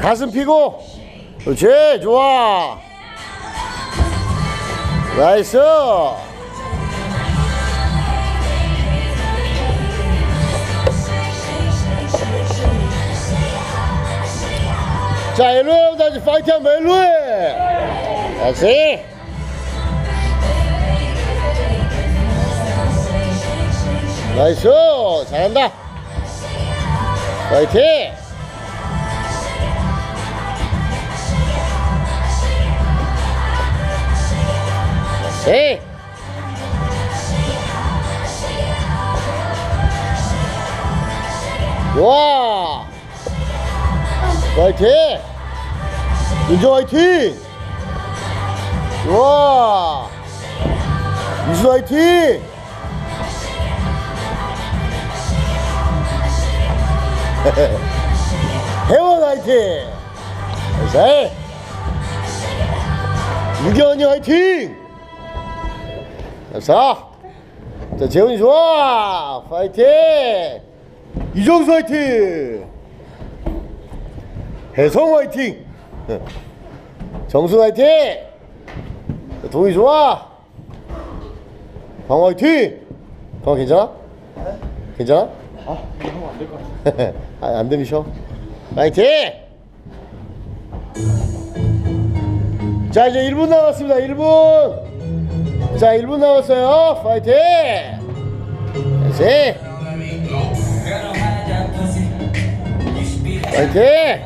가슴 피고. 그렇지 좋아. 나이스. 자 일로해 다시 파이팅 한번 일로해 다시. 나이스. 잘한다. 파이팅 다시 좋아 파이팅. 윤정 화이팅. 좋아 이수 화이팅. 혜원 화이팅. 잘 유경이 화이팅 자, 자 재훈이 좋아. 파이팅. 이정수 화이팅. 혜성 화이팅. 정수 화이팅. 자, 동이 좋아. 광 화이팅. 광 괜찮아? 괜찮아? 아 이거 하면 안 될 것 같아. 아, 안 되면 쉬어. 파이팅. 자 이제 1분 남았습니다. 1분 자 1분 남았어요. 파이팅! 다시. 파이팅